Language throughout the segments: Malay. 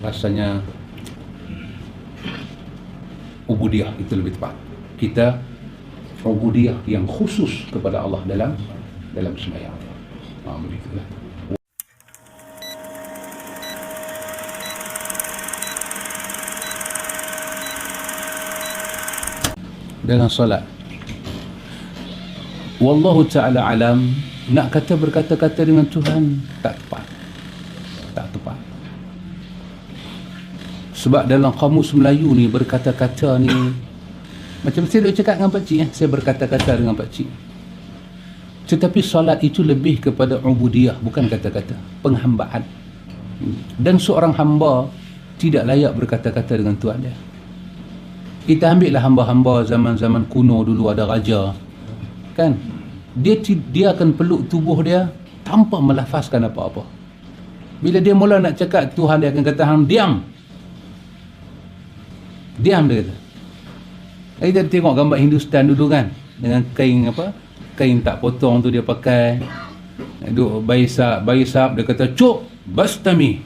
rasanya ubudiyah itu lebih tepat. Kita ubudiyah yang khusus kepada Allah dalam dalam sembahyang ha, begitulah. Dalam solat. Wallahu ta'ala alam nak kata berkata-kata dengan Tuhan tak tepat tak tepat sebab dalam kamus Melayu ni berkata-kata ni macam saya duk cakap dengan pakcik eh? saya berkata-kata dengan pakcik tetapi solat itu lebih kepada ubudiyah bukan kata-kata penghambaan. Dan seorang hamba tidak layak berkata-kata dengan Tuhan dia. Kita ambillah hamba-hamba zaman-zaman kuno dulu ada raja. Kan? Dia dia akan peluk tubuh dia tanpa melafazkan apa-apa. Bila dia mula nak cakap Tuhan dia akan kata hang diam diam dia kata kita tengok gambar Hindustan dulu kan dengan kain apa kain tak potong tu dia pakai duduk bayi sahab bayi dia kata cuk bastami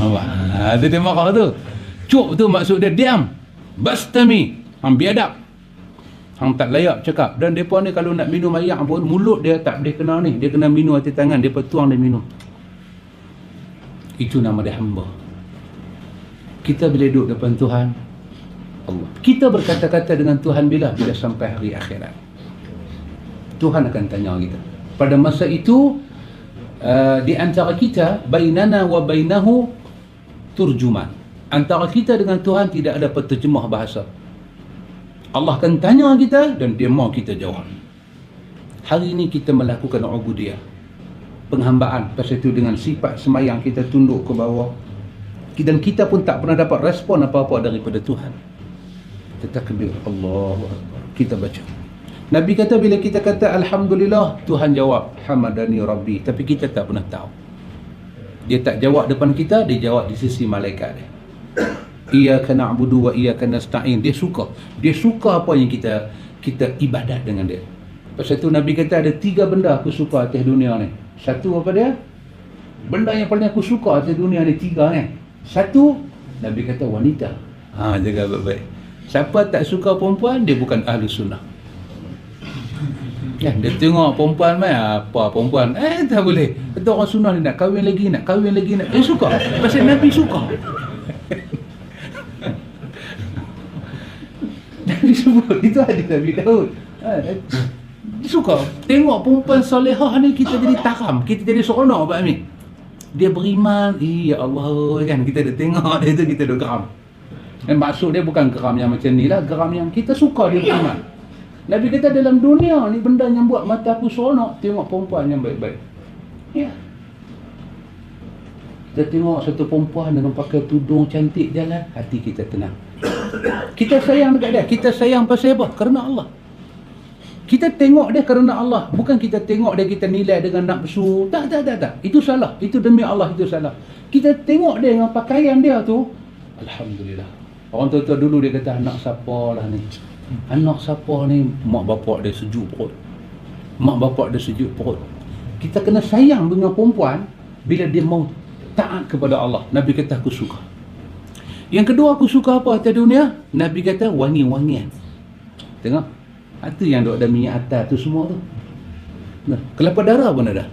ha, dia marah tu cuk tu maksud dia diam bastami hang biadab Hang tak layak cakap. Dan mereka ni kalau nak minum air pun, mulut dia tak boleh kena ni. Dia kena minum hati tangan. Dia tuang dia minum. Itu nama dia hamba. Kita bila duduk depan Tuhan, Allah. Kita berkata-kata dengan Tuhan bila? Bila sampai hari akhirat. Tuhan akan tanya kita. Pada masa itu, uh, di antara kita, bainana wa bainahu turjuman. Antara kita dengan Tuhan tidak ada penterjemah bahasa. Allah akan tanya kita dan dia mau kita jawab. Hari ini kita melakukan ubudiyah. Penghambaan pasal itu dengan sifat semayang kita tunduk ke bawah. Dan kita pun tak pernah dapat respon apa-apa daripada Tuhan. Takbir Allah Kita baca. Nabi kata bila kita kata Alhamdulillah, Tuhan jawab Hamadani Rabbi. Tapi kita tak pernah tahu. Dia tak jawab depan kita, dia jawab di sisi malaikat dia iyyaka na'budu wa iyyaka nasta'in dia suka dia suka apa yang kita kita ibadat dengan dia pasal tu nabi kata ada tiga benda aku suka atas dunia ni satu apa dia benda yang paling aku suka atas dunia ni tiga ni satu nabi kata wanita. Ha jaga baik-baik. Siapa tak suka perempuan dia bukan ahli sunnah. Ya, dia tengok perempuan mai apa perempuan? Eh tak boleh. Kata orang sunnah ni nak kahwin lagi nak kahwin lagi nak eh suka. Pasal nabi suka. Nabi sebut itu hadis Nabi Daud. Dia suka. Tengok perempuan solehah ni kita jadi taram, kita jadi seronok Pak Amin. Dia beriman, ya Allah kan kita dah tengok dia tu kita dah geram. Dan maksud dia bukan geram yang macam ni lah, geram yang kita suka dia beriman. Nabi kata dalam dunia ni benda yang buat mata aku seronok tengok perempuan yang baik-baik. Ya. Kita tengok satu perempuan dengan pakai tudung cantik jalan, hati kita tenang. Kita sayang dekat dia. Kita sayang pasal apa? Kerana Allah. Kita tengok dia kerana Allah. Bukan kita tengok dia kita nilai dengan nafsu. Tak, tak, tak, tak. Itu salah. Itu demi Allah itu salah. Kita tengok dia dengan pakaian dia tu. Alhamdulillah. Orang tua-tua dulu dia kata anak siapa lah ni. Anak siapa ni mak bapak dia sejuk perut. Mak bapak dia sejuk perut. Kita kena sayang dengan perempuan bila dia mau taat kepada Allah. Nabi kata aku suka. Yang kedua aku suka apa atas dunia? Nabi kata wangi-wangian. Tengok. Itu yang duk ada minyak atas tu semua tu. Nah, kelapa darah pun ada.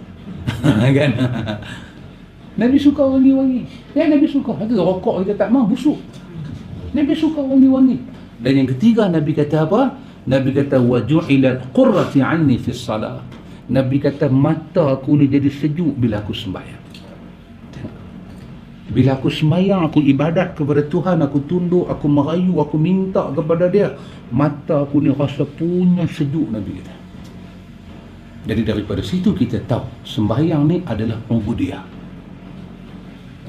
kan? Nabi suka wangi-wangi. Ya Nabi suka. Itu rokok kita tak mau busuk. Nabi suka wangi-wangi. Dan yang ketiga Nabi kata apa? Nabi kata waju'ilal qurrati anni fi salat. Nabi kata mata aku ni jadi sejuk bila aku sembahyang. Bila aku semayang, aku ibadat kepada Tuhan, aku tunduk, aku merayu, aku minta kepada dia. Mata aku ni rasa punya sejuk Nabi kata. Jadi daripada situ kita tahu sembahyang ni adalah ubudiyah.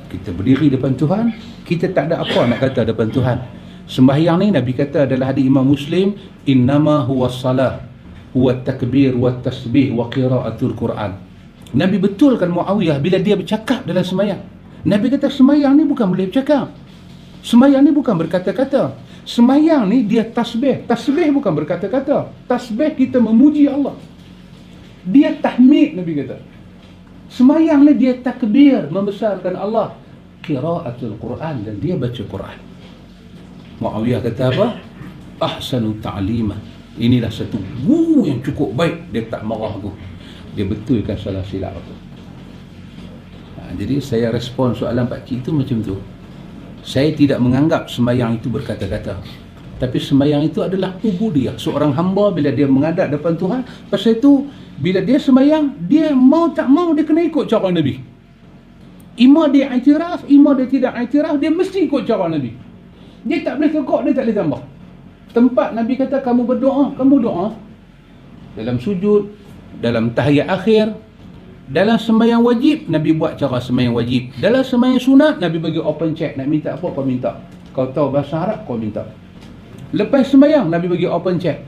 Kita berdiri depan Tuhan, kita tak ada apa nak kata depan Tuhan. Sembahyang ni Nabi kata adalah hadis Imam Muslim, innama huwa salah, huwa takbir, wa tasbih, wa qiraatul Quran. Nabi betulkan Muawiyah bila dia bercakap dalam sembahyang. Nabi kata semayang ni bukan boleh bercakap. Semayang ni bukan berkata-kata. Semayang ni dia tasbih. Tasbih bukan berkata-kata. Tasbih kita memuji Allah. Dia tahmid Nabi kata. Semayang ni dia takbir membesarkan Allah. Qiraatul Quran dan dia baca Quran. Muawiyah kata apa? Ahsanu ta'limah. Inilah satu guru yang cukup baik. Dia tak marah aku. Dia betulkan salah silap aku. Jadi saya respon soalan Pak Cik itu macam tu. Saya tidak menganggap semayang itu berkata-kata. Tapi semayang itu adalah ubudiyah. Seorang hamba bila dia mengadap depan Tuhan. Pasal itu, bila dia semayang, dia mau tak mau dia kena ikut cara Nabi. Ima dia iktiraf, ima dia tidak iktiraf, dia mesti ikut cara Nabi. Dia tak boleh kekok, dia tak boleh tambah. Tempat Nabi kata kamu berdoa, kamu doa. Dalam sujud, dalam tahiyat akhir, dalam sembahyang wajib, Nabi buat cara sembahyang wajib. Dalam sembahyang sunat, Nabi bagi open check. Nak minta apa, kau minta. Kau tahu bahasa Arab, kau minta. Lepas sembahyang, Nabi bagi open check.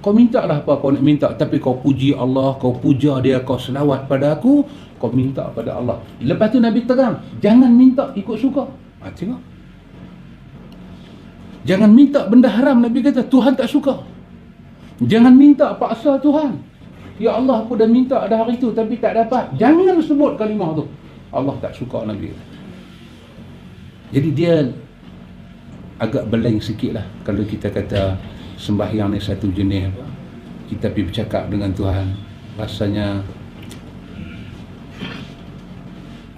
Kau minta lah apa kau nak minta. Tapi kau puji Allah, kau puja dia, kau selawat pada aku, kau minta pada Allah. Lepas tu Nabi terang, jangan minta ikut suka. Ha, tengok. Jangan minta benda haram Nabi kata Tuhan tak suka. Jangan minta paksa Tuhan. Ya Allah aku dah minta ada hari tu tapi tak dapat. Jangan sebut kalimah tu. Allah tak suka Nabi. Jadi dia agak beleng sikit lah kalau kita kata sembahyang ni satu jenis. Kita pergi bercakap dengan Tuhan. Rasanya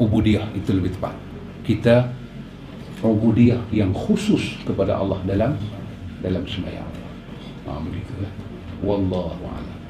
ubudiah itu lebih tepat. Kita ubudiyah yang khusus kepada Allah dalam dalam sembahyang. Ha begitulah. Wallahu a'lam.